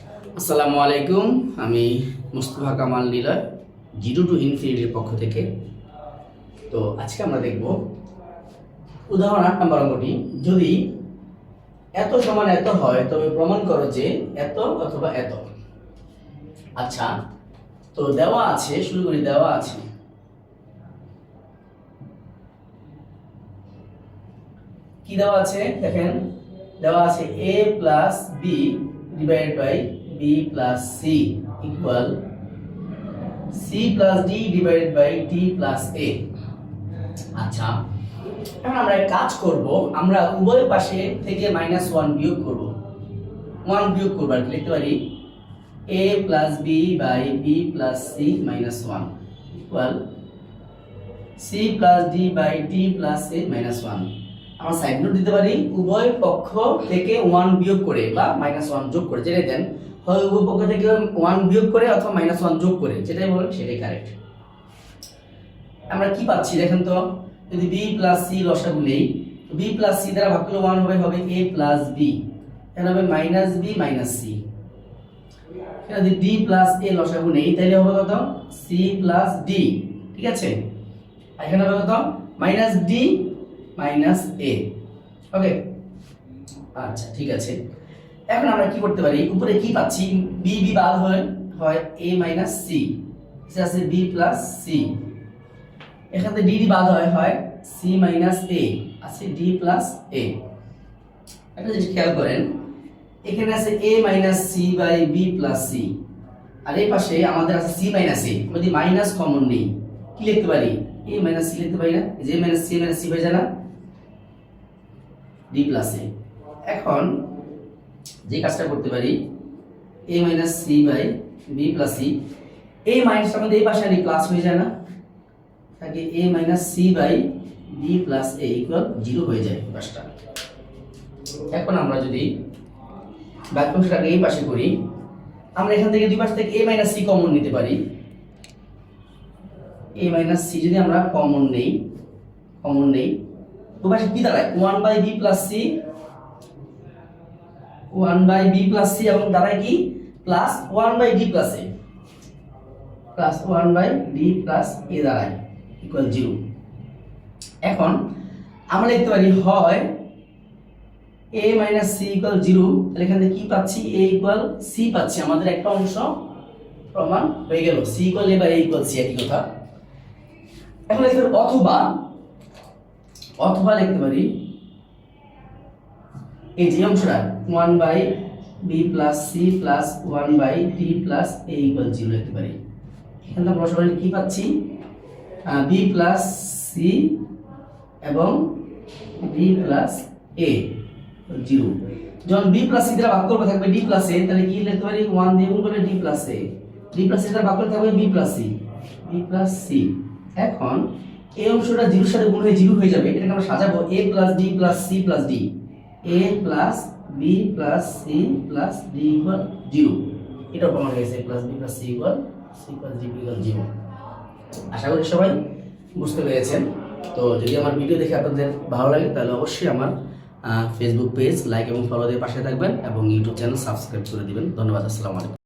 আসসালামু আলাইকুম, আমি মুস্তফা কামাল নিলয়, জিরো টু ইনফিনিটির পক্ষ থেকে। তো আজকে আমরা দেখব উদাহরণ আট নম্বর অঙ্কটি। যদি এত সমান এত হয়, তবে প্রমাণ করো যে এত অথবা এত। আচ্ছা তো দেওয়া আছে, শুরু করি, দেওয়া আছে। কি দেওয়া আছে? দেখেন, দেওয়া আছে a plus B divided by B plus C equal C plus D divided by D plus A আচ্ছা এখন আমরা কাজ করব, আমরা উভয় পাশে থেকে মাইনাস ওয়ান বিয়োগ করব। ওয়ান বিয়োগ করব আর লিখতে পারি a plus B by B plus C minus one equal C plus D by D plus A minus one আমরা সাইড নোট দিতে পারি, উভয় পক্ষ থেকে ওয়ান বিয়োগ করে বা মাইনাস ওয়ান যোগ করে, যেটাই দেন, হয় উভয় পক্ষ থেকে ওয়ান বিয়োগ করে অথবা মাইনাস ওয়ান যোগ করে, যেটাই বলেন সেটাই কারেক্ট আমরা কি পাচ্ছি দেখেন তো, যদি বি প্লাস সি লসাগু নেই বি প্লাস সি দ্বারা ভাগ করলে ওয়ান হবে হবে এ প্লাস বি এখানে হবে মাইনাস বি মাইনাস সি যদি ডি প্লাস এ লসাগু নেই, তাহলে হবে কত? সি প্লাস ডি ঠিক আছে? এখানে হবে কত? Minus D minus A okay আচ্ছা ঠিক আছে। এখন আমরা কি করতে পারি? উপরে কি পাচ্ছি? বি বি বাদ হয় হয় এ মাইনাস সি আছে বি প্লাস সি এখান থেকে ডি ডি বাদ হয় হয় সি মাইনাস এ আছে ডি প্লাস এ একটা জিনিস খেয়াল করেন, এখানে আছে A minus C by B plus C আর এই পাশে আমাদের আছে সি মাইনাস এ যদি মাইনাস কমন নেই, কি লিখতে পারি? এ মাইনাস সি লিখতে পারি না? যে মাইনাস সি মাইনাস সি হয়ে যায় না? ডি প্লাস এ এখন যে কাজটা করতে পারি A minus C by B plus C এই মাইনাসটা আমাদের এই পাশে আনি প্লাস হয়ে যায় না। থাকে A minus C by B plus A equal zero হয়ে যায় পাশটা। এখন আমরা যদি বাক্যাংশটাকে এই পাশে করি, আমরা এখান থেকে দুই পাশ থেকে এ মাইনাস সি কমন নিতে পারি। এ মাইনাস সি যদি আমরা কমন নেই কমন নেই তো পাশে কি দাঁড়ায় one by B plus C one by B plus C এবং দাঁড়ায় কি? Plus one by D plus A plus one by D plus A দাঁড়ায় ইকুয়াল জিরো এখন আমরা লিখতে পারি হয় A minus C equal zero তাহলে এখানে কি পাচ্ছি? এ ইকুয়াল সি পাচ্ছি। আমাদের একটা অংশ প্রমাণ হয়ে গেল। C equal A by A equal C একই কথা। এখন অথবা অথবা লিখতে পারি এই যে অংশটা one by B plus C plus one by D plus A equal zero লিখতে পারি। এখানে সবাই কি পাচ্ছি? বি প্লাস সি এবং ডি প্লাস এ জিরো যখন বি প্লাস সি দ্বারা ভাগ করবে থাকবে ডি প্লাস এ তাহলে কি লিখতে পারি? ওয়ান দিয়ে গুণ করলে D plus A D plus C দ্বারা ভাগ করলে থাকবে B plus C B plus C এখন এই অংশটা জিরোর সাথে গুণ হয়ে জিরো হয়ে যাবে। এটাকে আমরা সাজাবো A plus D plus C plus D A plus B plus C plus D equal zero. এটা প্রমাণ হয়েছে plus B plus C equal C plus D equal zero. আশা করি সবাই বুঝতে পেরেছেন। তো যদি আমার ভিডিও দেখে আপনাদের ভালো লাগে, তাহলে অবশ্যই আমার ফেসবুক পেজ লাইক এবং ফলো দিয়ে পাশে থাকবেন এবং ইউটিউব চ্যানেল সাবস্ক্রাইব করে দিবেন। ধন্যবাদ, আসসালামু আলাইকুম।